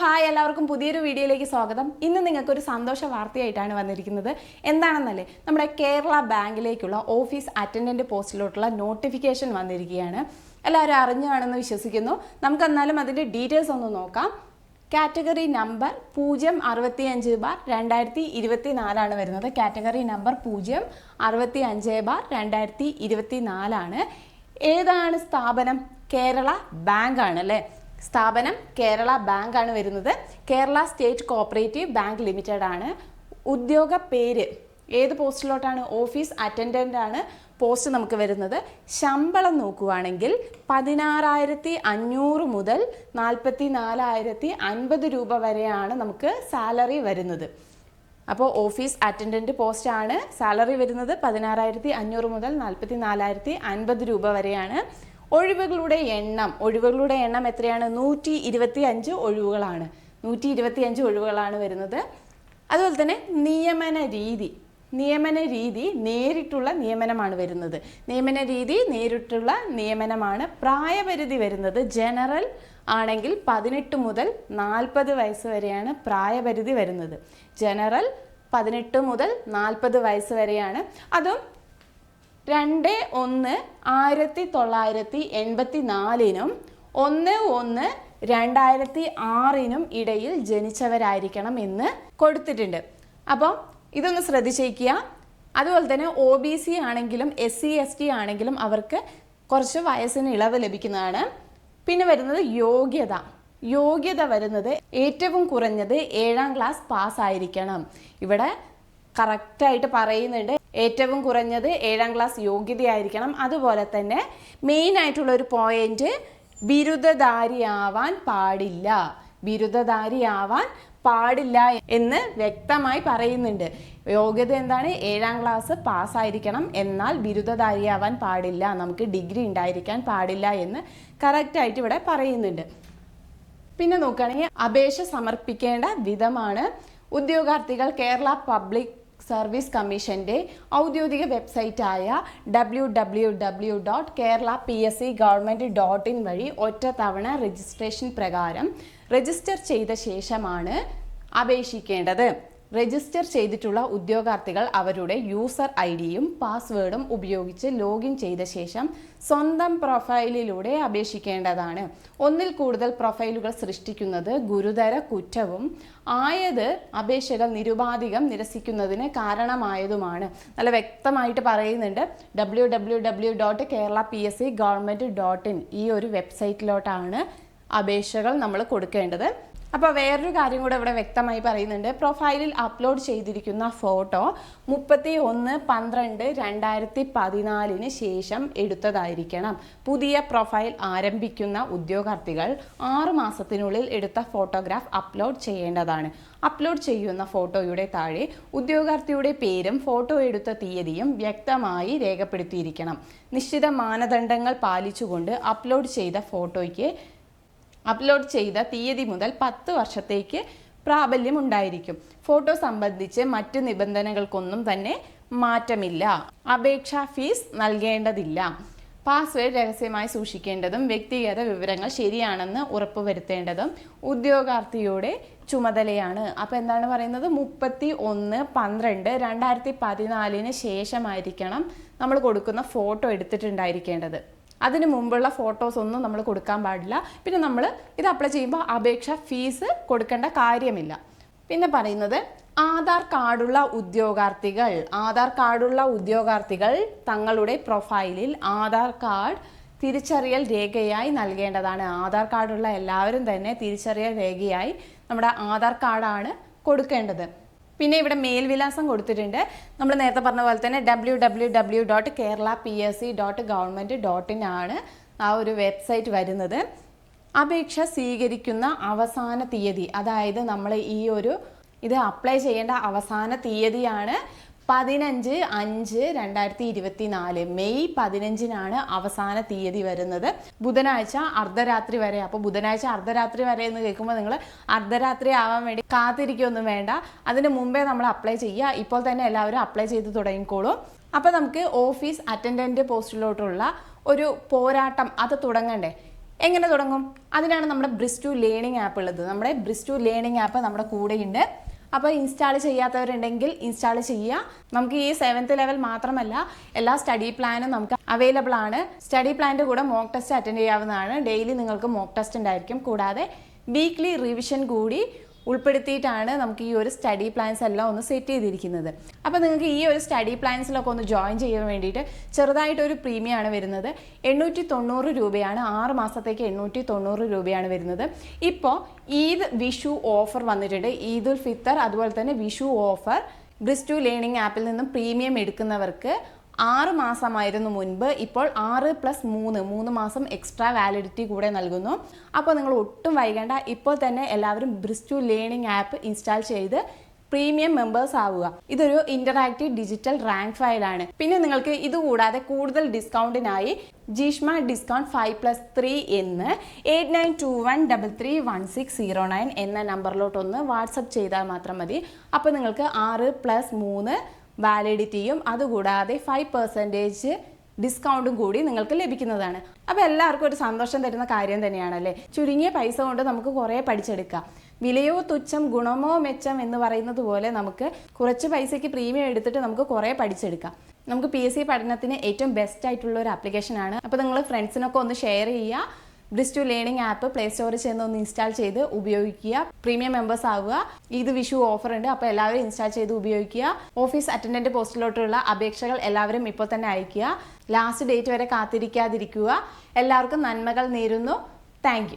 Hi എല്ലാവർക്കും പുതിയൊരു വീഡിയോയിലേക്ക് സ്വാഗതം. ഇന്ന് നിങ്ങൾക്കൊരു സന്തോഷ വാർത്തയായിട്ടാണ് വന്നിരിക്കുന്നത്. എന്താണെന്നല്ലേ നമ്മുടെ കേരള ബാങ്കിലേക്കുള്ള ഓഫീസ് അറ്റൻഡന്റ് പോസ്റ്റിലോട്ടുള്ള നോട്ടിഫിക്കേഷൻ വന്നിരിക്കുകയാണ്. എല്ലാവരും അറിഞ്ഞാണെന്ന് വിശ്വസിക്കുന്നു. നമുക്ക് എന്നാലും അതിന്റെ ഡീറ്റെയിൽസ് ഒന്ന് നോക്കാം. കാറ്റഗറി നമ്പർ പൂജ്യം അറുപത്തി അഞ്ച് ബാർ രണ്ടായിരത്തി ഇരുപത്തി നാലാണ് വരുന്നത്. കാറ്റഗറി നമ്പർ പൂജ്യം അറുപത്തി അഞ്ച് ബാർ രണ്ടായിരത്തി ഇരുപത്തി നാലാണ് ഏതാണ് സ്ഥാപനം? കേരള ബാങ്കാണ് അല്ലേ? സ്ഥാപനം കേരള ബാങ്ക് ആണ് വരുന്നത്. Kerala state cooperative bank limited ആണ്. ഉദ്യോഗ പേര് ഏത് പോസ്റ്റിലോട്ടാണ്? ഓഫീസ് അറ്റൻഡന്റ് ആണ് പോസ്റ്റ് നമുക്ക് വരുന്നത്. ശമ്പളം നോക്കുവാണെങ്കിൽ പതിനാറായിരത്തി അഞ്ഞൂറ് മുതൽ നാൽപ്പത്തി നാലായിരത്തി അൻപത് രൂപ വരെയാണ് നമുക്ക് സാലറി വരുന്നത്. അപ്പോൾ ഓഫീസ് അറ്റൻഡന്റ് ആണ്. സാലറി വരുന്നത് പതിനാറായിരത്തി അഞ്ഞൂറ് മുതൽ നാൽപ്പത്തി നാലായിരത്തി അൻപത് രൂപ വരെയാണ്. ഒഴിവുകളുടെ എണ്ണം ഒഴിവുകളുടെ എണ്ണം എത്രയാണ്? നൂറ്റി ഇരുപത്തി അഞ്ച് ഒഴിവുകളാണ്. നൂറ്റി ഇരുപത്തി അഞ്ച് ഒഴിവുകളാണ് വരുന്നത്. അതുപോലെ തന്നെ നിയമന രീതി. നിയമന രീതി നേരിട്ടുള്ള നിയമനമാണ് വരുന്നത്. നിയമന രീതി നേരിട്ടുള്ള നിയമനമാണ്. പ്രായപരിധി വരുന്നത് ജനറൽ ആണെങ്കിൽ പതിനെട്ട് മുതൽ നാൽപ്പത് വയസ്സ് വരെയാണ് പ്രായപരിധി വരുന്നത്. ജനറൽ പതിനെട്ട് മുതൽ നാൽപ്പത് വയസ്സ് വരെയാണ്. അതും രണ്ട് ഒന്ന് ആയിരത്തി തൊള്ളായിരത്തി എൺപത്തി നാലിനും ഒന്ന് ഒന്ന് രണ്ടായിരത്തി ആറിനും ഇടയിൽ ജനിച്ചവരായിരിക്കണം എന്ന് കൊടുത്തിട്ടുണ്ട്. അപ്പം ഇതൊന്ന് ശ്രദ്ധിച്ചേക്കുക. അതുപോലെ തന്നെ ഒ ബി സി ആണെങ്കിലും എസ് സി എസ് ടി ആണെങ്കിലും അവർക്ക് കുറച്ച് വയസ്സിന് ഇളവ് ലഭിക്കുന്നതാണ്. പിന്നെ വരുന്നത് യോഗ്യത. യോഗ്യത വരുന്നത് ഏറ്റവും കുറഞ്ഞത് ഏഴാം ക്ലാസ് പാസ്സായിരിക്കണം ഇവിടെ കറക്റ്റായിട്ട് പറയുന്നുണ്ട്. ഏറ്റവും കുറഞ്ഞത് ഏഴാം ക്ലാസ് യോഗ്യതയായിരിക്കണം. അതുപോലെ തന്നെ മെയിൻ ആയിട്ടുള്ള ഒരു പോയിന്റ് ബിരുദധാരിയാവാൻ പാടില്ല. ബിരുദധാരിയാവാൻ പാടില്ല എന്ന് വ്യക്തമായി പറയുന്നുണ്ട്. യോഗ്യത എന്താണ്? ഏഴാം ക്ലാസ് പാസ്സായിരിക്കണം എന്നാൽ ബിരുദധാരിയാവാൻ പാടില്ല. നമുക്ക് ഡിഗ്രി ഉണ്ടായിരിക്കാൻ പാടില്ല എന്ന് കറക്റ്റായിട്ട് ഇവിടെ പറയുന്നുണ്ട്. പിന്നെ നോക്കുകയാണെങ്കിൽ അപേക്ഷ സമർപ്പിക്കേണ്ട വിധമാണ്. ഉദ്യോഗാർത്ഥികൾ കേരള പബ്ലിക് സർവീസ് കമ്മീഷന്റെ ഔദ്യോഗിക വെബ്സൈറ്റായ W W W dot Kerala P S C government dot in വഴി ഒറ്റ തവണ രജിസ്ട്രേഷൻ പ്രകാരം രജിസ്റ്റർ ചെയ്ത ശേഷമാണ് അപേക്ഷിക്കേണ്ടത്. രജിസ്റ്റർ ചെയ്തിട്ടുള്ള ഉദ്യോഗാർത്ഥികൾ അവരുടെ യൂസർ ഐ ഡിയും പാസ്വേഡും ഉപയോഗിച്ച് ലോഗിൻ ചെയ്ത ശേഷം സ്വന്തം പ്രൊഫൈലിലൂടെ അപേക്ഷിക്കേണ്ടതാണ്. ഒന്നിൽ കൂടുതൽ പ്രൊഫൈലുകൾ സൃഷ്ടിക്കുന്നത് ഗുരുതര കുറ്റവും ആയത് അപേക്ഷകൾ നിരുപാധികം നിരസിക്കുന്നതിന് കാരണമായതുമാണ്. നല്ല വ്യക്തമായിട്ട് പറയുന്നുണ്ട്. W W W dot Kerala P S C government dot in ഈ ഒരു വെബ്സൈറ്റിലോട്ടാണ് അപേക്ഷകൾ നമ്മൾ കൊടുക്കേണ്ടത്. അപ്പോൾ വേറൊരു കാര്യം കൂടെ ഇവിടെ വ്യക്തമായി പറയുന്നുണ്ട്. പ്രൊഫൈലിൽ അപ്ലോഡ് ചെയ്തിരിക്കുന്ന ഫോട്ടോ മുപ്പത്തി ഒന്ന് പന്ത്രണ്ട് രണ്ടായിരത്തി പതിനാലിന് ശേഷം എടുത്തതായിരിക്കണം. പുതിയ പ്രൊഫൈൽ ആരംഭിക്കുന്ന ഉദ്യോഗാർത്ഥികൾ ആറ് മാസത്തിനുള്ളിൽ എടുത്ത ഫോട്ടോഗ്രാഫ് അപ്ലോഡ് ചെയ്യേണ്ടതാണ്. അപ്ലോഡ് ചെയ്യുന്ന ഫോട്ടോയുടെ താഴെ ഉദ്യോഗാർത്ഥിയുടെ പേരും ഫോട്ടോ എടുത്ത തീയതിയും വ്യക്തമായി രേഖപ്പെടുത്തിയിരിക്കണം. നിശ്ചിത മാനദണ്ഡങ്ങൾ പാലിച്ചുകൊണ്ട് അപ്ലോഡ് ചെയ്ത ഫോട്ടോയ്ക്ക് അപ്ലോഡ് ചെയ്ത തീയതി മുതൽ പത്ത് വർഷത്തേക്ക് പ്രാബല്യം ഉണ്ടായിരിക്കും ഫോട്ടോ സംബന്ധിച്ച് മറ്റ് നിബന്ധനകൾക്കൊന്നും തന്നെ മാറ്റമില്ല. അപേക്ഷാ ഫീസ് നൽകേണ്ടതില്ല. പാസ്വേഡ് രഹസ്യമായി സൂക്ഷിക്കേണ്ടതും വ്യക്തിഗത വിവരങ്ങൾ ശരിയാണെന്ന് ഉറപ്പുവരുത്തേണ്ടതും ഉദ്യോഗാർത്ഥിയുടെ ചുമതലയാണ്. അപ്പോൾ എന്താണ് പറയുന്നത്? മുപ്പത്തി ഒന്ന് പന്ത്രണ്ട് രണ്ടായിരത്തി പതിനാലിന് ശേഷമായിരിക്കണം നമ്മൾ കൊടുക്കുന്ന ഫോട്ടോ എടുത്തിട്ടുണ്ടായിരിക്കേണ്ടത്. അതിന് മുമ്പുള്ള ഫോട്ടോസ് ഒന്നും നമ്മൾ കൊടുക്കാൻ പാടില്ല. പിന്നെ നമ്മൾ ഇത് അപ്ലൈ ചെയ്യുമ്പോൾ അപേക്ഷ ഫീസ് കൊടുക്കേണ്ട കാര്യമില്ല. പിന്നെ പറയുന്നത് ആധാർ കാർഡുള്ള ഉദ്യോഗാർത്ഥികൾ ആധാർ കാർഡുള്ള ഉദ്യോഗാർത്ഥികൾ തങ്ങളുടെ പ്രൊഫൈലിൽ ആധാർ കാർഡ് തിരിച്ചറിയൽ രേഖയായി നൽകേണ്ടതാണ്. ആധാർ കാർഡുള്ള എല്ലാവരും തന്നെ തിരിച്ചറിയൽ രേഖയായി നമ്മുടെ ആധാർ കാർഡാണ് കൊടുക്കേണ്ടത്. പിന്നെ ഇവിടെ മേൽവിലാസം കൊടുത്തിട്ടുണ്ട്. നമ്മൾ നേരത്തെ പറഞ്ഞ പോലെ തന്നെ W W W dot Kerala P S C dot government dot ആണ് ആ ഒരു വെബ്സൈറ്റ് വരുന്നത്. അപേക്ഷ സ്വീകരിക്കുന്ന അവസാന തീയതി അതായത് നമ്മൾ ഈ ഒരു ഇത് അപ്ലൈ ചെയ്യേണ്ട അവസാന തീയതിയാണ്. പതിനഞ്ച് അഞ്ച് രണ്ടായിരത്തി ഇരുപത്തി നാല് മെയ് പതിനഞ്ചിനാണ് അവസാന തീയതി വരുന്നത്. ബുധനാഴ്ച അർദ്ധരാത്രി വരെ. അപ്പോൾ ബുധനാഴ്ച അർദ്ധരാത്രി വരെ എന്ന് കേൾക്കുമ്പോൾ നിങ്ങൾ അർദ്ധരാത്രി ആവാൻ വേണ്ടി കാത്തിരിക്കൊന്നും വേണ്ട. അതിന് മുമ്പേ നമ്മൾ അപ്ലൈ ചെയ്യുക. ഇപ്പോൾ തന്നെ എല്ലാവരും അപ്ലൈ ചെയ്ത് തുടങ്ങിക്കോളൂ. അപ്പോൾ നമുക്ക് ഓഫീസ് അറ്റൻഡന്റ് പോസ്റ്റിലോട്ടുള്ള ഒരു പോരാട്ടം. അത് തുടങ്ങണ്ടേ? എങ്ങനെ തുടങ്ങും? അതിനാണ് നമ്മുടെ ബ്രിസ്റ്റു ലേണിംഗ് ആപ്പ് ഉള്ളത്. നമ്മുടെ ബ്രിസ്റ്റു ലേണിംഗ് ആപ്പ് നമ്മുടെ കൂടെയുണ്ട്. അപ്പോൾ ഇൻസ്റ്റാൾ ചെയ്യാത്തവരുണ്ടെങ്കിൽ ഇൻസ്റ്റാൾ ചെയ്യുക. നമുക്ക് ഈ സെവൻത്ത് ലെവൽ മാത്രമല്ല എല്ലാ സ്റ്റഡി പ്ലാനും നമുക്ക് അവൈലബിൾ ആണ്. സ്റ്റഡി പ്ലാനിന്റെ കൂടെ മോക്ക് ടെസ്റ്റ് അറ്റൻഡ് ചെയ്യാവുന്നതാണ്. ഡെയിലി നിങ്ങൾക്ക് മോക്ക് ടെസ്റ്റ് ഉണ്ടായിരിക്കും. കൂടാതെ വീക്ക്ലി റിവിഷൻ കൂടി ഉൾപ്പെടുത്തിയിട്ടാണ് നമുക്ക് ഈ ഒരു സ്റ്റഡി പ്ലാൻസ് എല്ലാം ഒന്ന് സെറ്റ് ചെയ്തിരിക്കുന്നത്. അപ്പോൾ നിങ്ങൾക്ക് ഈ ഒരു സ്റ്റഡി പ്ലാൻസിലൊക്കെ ഒന്ന് ജോയിൻ ചെയ്യാൻ വേണ്ടിയിട്ട് ചെറുതായിട്ടൊരു പ്രീമിയം ആണ് വരുന്നത്. എണ്ണൂറ്റി തൊണ്ണൂറ് രൂപയാണ് ആറ് മാസത്തേക്ക് എണ്ണൂറ്റി തൊണ്ണൂറ് രൂപയാണ് വരുന്നത്. ഇപ്പോൾ ഈദ് വിഷു ഓഫർ വന്നിട്ടുണ്ട്. ഈദ് ഉൽ ഫിത്തർ അതുപോലെ തന്നെ വിഷു ഓഫർ ബ്രിസ്റ്റു ലേണിംഗ് ആപ്പിൽ നിന്നും പ്രീമിയം എടുക്കുന്നവർക്ക് ആറ് മാസമായിരുന്നു മുൻപ്. ഇപ്പോൾ ആറ് പ്ലസ് മൂന്ന്. മൂന്ന് മാസം എക്സ്ട്രാ വാലിഡിറ്റി കൂടെ നൽകുന്നു. അപ്പോൾ നിങ്ങൾ ഒട്ടും വൈകേണ്ട. ഇപ്പോൾ തന്നെ എല്ലാവരും ബ്രിസ്റ്റു ലേണിംഗ് ആപ്പ് ഇൻസ്റ്റാൾ ചെയ്ത് പ്രീമിയം മെമ്പേഴ്സ് ആവുക. ഇതൊരു ഇന്ററാക്റ്റീവ് ഡിജിറ്റൽ റാങ്ക് ഫയൽ ആണ്. പിന്നെ നിങ്ങൾക്ക് ഇതുകൂടാതെ കൂടുതൽ ഡിസ്കൗണ്ടിനായി Jeeshma discount five plus three എന്ന് eight nine two one double three one six zero nine എന്ന നമ്പറിലോട്ടൊന്ന് വാട്സപ്പ് ചെയ്താൽ മാത്രം മതി. അപ്പോൾ നിങ്ങൾക്ക് ആറ് പ്ലസ് മൂന്ന് വാലിഡിറ്റിയും അതുകൂടാതെ ഫൈവ് പെർസെന്റേജ് ഡിസ്കൗണ്ടും കൂടി നിങ്ങൾക്ക് ലഭിക്കുന്നതാണ്. അപ്പോൾ എല്ലാവർക്കും ഒരു സന്തോഷം തരുന്ന കാര്യം തന്നെയാണല്ലേ? ചുരുങ്ങിയ പൈസ കൊണ്ട് നമുക്ക് കുറേ പഠിച്ചെടുക്കാം. വിലയോ തുച്ഛം ഗുണമോ മെച്ചം എന്ന് പറയുന്നത് പോലെ നമുക്ക് കുറച്ച് പൈസയ്ക്ക് പ്രീമിയം എടുത്തിട്ട് നമുക്ക് കുറേ പഠിച്ചെടുക്കാം. നമുക്ക് പി എസ് സി പഠനത്തിന് ഏറ്റവും ബെസ്റ്റ് ആയിട്ടുള്ള ഒരു ആപ്ലിക്കേഷനാണ് അപ്പോൾ നിങ്ങൾ ഫ്രണ്ട്സിനൊക്കെ ഒന്ന് ഷെയർ ചെയ്യുക. ബ്രിസ്റ്റു ലേണിംഗ് ആപ്പ് പ്ലേ സ്റ്റോറിൽ ചെന്ന് ഒന്ന് ഇൻസ്റ്റാൾ ചെയ്ത് ഉപയോഗിക്കുക. പ്രീമിയം മെമ്പേഴ്സ് ആവുക. ഇത് വിഷു ഓഫർ ഉണ്ട്. അപ്പോൾ എല്ലാവരും ഇൻസ്റ്റാൾ ചെയ്ത് ഉപയോഗിക്കുക. ഓഫീസ് അറ്റൻഡന്റ് പോസ്റ്റിലോട്ടുള്ള അപേക്ഷകൾ എല്ലാവരും ഇപ്പോൾ തന്നെ അയക്കുക ലാസ്റ്റ് ഡേറ്റ് വരെ കാത്തിരിക്കാതിരിക്കുക. എല്ലാവർക്കും നന്മകൾ നേരുന്നു. താങ്ക്